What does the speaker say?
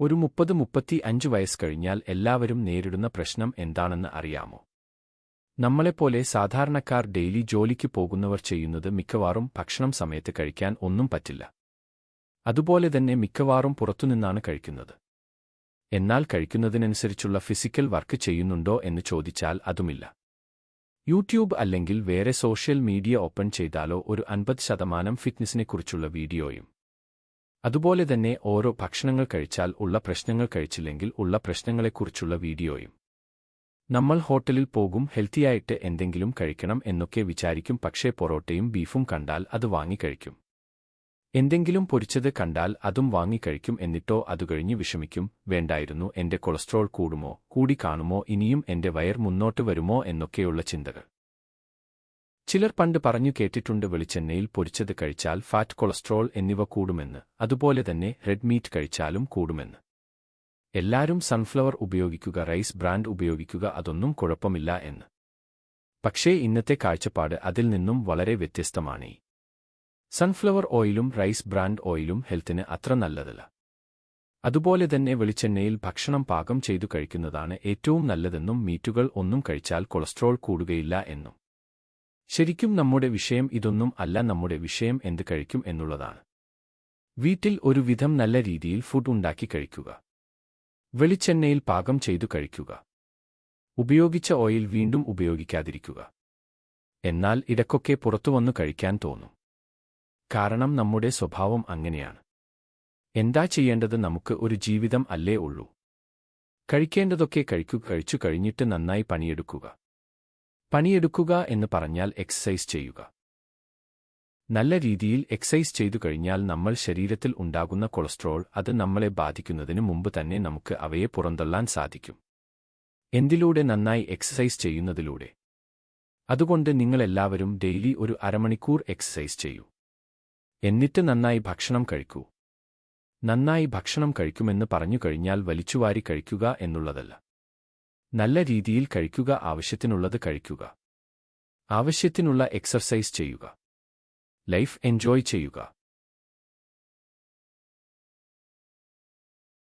ഒരു മുപ്പത് മുപ്പത്തി അഞ്ച് വയസ്സ് കഴിഞ്ഞാൽ എല്ലാവരും നേരിടുന്ന പ്രശ്നം എന്താണെന്ന് അറിയാമോ? നമ്മളെപ്പോലെ സാധാരണക്കാർ ഡെയിലി ജോലിക്ക് പോകുന്നവർ ചെയ്യുന്നത് മിക്കവാറും ഭക്ഷണം സമയത്ത് കഴിക്കാൻ ഒന്നും പറ്റില്ല. അതുപോലെ തന്നെ മിക്കവാറും പുറത്തുനിന്നാണ് കഴിക്കുന്നത്. എന്നാൽ കഴിക്കുന്നതിനനുസരിച്ചുള്ള ഫിസിക്കൽ വർക്ക് ചെയ്യുന്നുണ്ടോ എന്ന് ചോദിച്ചാൽ അതുമില്ല. യൂട്യൂബ് അല്ലെങ്കിൽ വേറെ സോഷ്യൽ മീഡിയ ഓപ്പൺ ചെയ്താലോ ഒരു അൻപത് ശതമാനം ഫിറ്റ്നസിനെക്കുറിച്ചുള്ള വീഡിയോയും അതുപോലെ തന്നെ ഓരോ ഭക്ഷണങ്ങൾ കഴിച്ചാൽ ഉള്ള പ്രശ്നങ്ങൾ കഴിച്ചില്ലെങ്കിൽ ഉള്ള പ്രശ്നങ്ങളെക്കുറിച്ചുള്ള വീഡിയോയും. നമ്മൾ ഹോട്ടലിൽ പോകും ഹെൽത്തിയായിട്ട് എന്തെങ്കിലും കഴിക്കണം എന്നൊക്കെ വിചാരിക്കും പക്ഷേ പൊറോട്ടയും ബീഫും കണ്ടാൽ അത് വാങ്ങിക്കഴിക്കും എന്തെങ്കിലും പൊരിച്ചത് കണ്ടാൽ അതും വാങ്ങിക്കഴിക്കും എന്നിട്ടോ അതുകഴിഞ്ഞ് വിഷമിക്കും വേണ്ടായിരുന്നു എന്റെ കൊളസ്ട്രോൾ കൂടുമോ കൂടി കാണുമോ ഇനിയും എന്റെ വയർ മുന്നോട്ട് വരുമോ എന്നൊക്കെയുള്ള ചിന്തകൾ. ചിലർ പണ്ട് പറഞ്ഞു കേട്ടിട്ടുണ്ട് വെളിച്ചെണ്ണയിൽ പൊരിച്ചത് കഴിച്ചാൽ ഫാറ്റ് കൊളസ്ട്രോൾ എന്നിവ കൂടുമെന്ന് അതുപോലെ തന്നെ റെഡ് മീറ്റ് കഴിച്ചാലും കൂടുമെന്ന്. എല്ലാവരും സൺഫ്ലവർ ഉപയോഗിക്കുക റൈസ് ബ്രാൻഡ് ഉപയോഗിക്കുക അതൊന്നും കുഴപ്പമില്ല എന്ന്. പക്ഷേ ഇന്നത്തെ കാഴ്ചപ്പാട് അതിൽ നിന്നും വളരെ വ്യത്യസ്തമാണ്. സൺഫ്ലവർ ഓയിലും റൈസ് ബ്രാൻഡ് ഓയിലും ഹെൽത്തിന് അത്ര നല്ലതല്ല. അതുപോലെ തന്നെ വെളിച്ചെണ്ണയിൽ ഭക്ഷണം പാകം ചെയ്തു കഴിക്കുന്നതാണ് ഏറ്റവും നല്ലതെന്നും മീറ്റുകൾ ഒന്നും കഴിച്ചാൽ കൊളസ്ട്രോൾ കൂടുകയില്ല എന്നും. ശരിക്കും നമ്മുടെ വിഷയം ഇതൊന്നും അല്ല നമ്മുടെ വിഷയം എന്ത് കഴിക്കും എന്നുള്ളതാണ്. വീട്ടിൽ ഒരുവിധം നല്ല രീതിയിൽ ഫുഡ് ഉണ്ടാക്കി കഴിക്കുക. വെളിച്ചെണ്ണയിൽ പാകം ചെയ്തു കഴിക്കുക. ഉപയോഗിച്ച ഓയിൽ വീണ്ടും ഉപയോഗിക്കാതിരിക്കുക. എന്നാൽ ഇടക്കൊക്കെ പുറത്തുവന്നു കഴിക്കാൻ തോന്നും. കാരണം നമ്മുടെ സ്വഭാവം അങ്ങനെയാണ്. എന്താ ചെയ്യേണ്ടത് നമുക്ക് ഒരു ജീവിതം അല്ലേ ഉള്ളൂ? കഴിക്കേണ്ടതൊക്കെ കഴിക്കുക കഴിച്ചു കഴിഞ്ഞിട്ട് നന്നായി പണിയെടുക്കുക. പണിയെടുക്കുക എന്ന് പറഞ്ഞാൽ എക്സസൈസ് ചെയ്യുക. നല്ല രീതിയിൽ എക്സസൈസ് ചെയ്തു കഴിഞ്ഞാൽ നമ്മൾ ശരീരത്തിൽ ഉണ്ടാകുന്ന കൊളസ്ട്രോൾ അത് നമ്മളെ ബാധിക്കുന്നതിന് മുമ്പ് തന്നെ നമുക്ക് അവയെ പുറന്തള്ളാൻ സാധിക്കും. എന്തിലൂടെ നന്നായി എക്സസൈസ് ചെയ്യുന്നതിലൂടെ? അതുകൊണ്ട് നിങ്ങളെല്ലാവരും ഡെയിലി ഒരു അരമണിക്കൂർ എക്സസൈസ് ചെയ്യൂ. എന്നിട്ട് നന്നായി ഭക്ഷണം കഴിക്കൂ. നന്നായി ഭക്ഷണം കഴിക്കുമെന്ന് പറഞ്ഞു കഴിഞ്ഞാൽ വലിച്ചുവാരി കഴിക്കുക എന്നുള്ളതല്ല. നല്ല രീതിയിൽ കഴിക്കുക ആവശ്യത്തിനുള്ളത് കഴിക്കുക. ആവശ്യത്തിനുള്ള എക്സർസൈസ് ചെയ്യുക. ലൈഫ് എൻജോയ് ചെയ്യുക.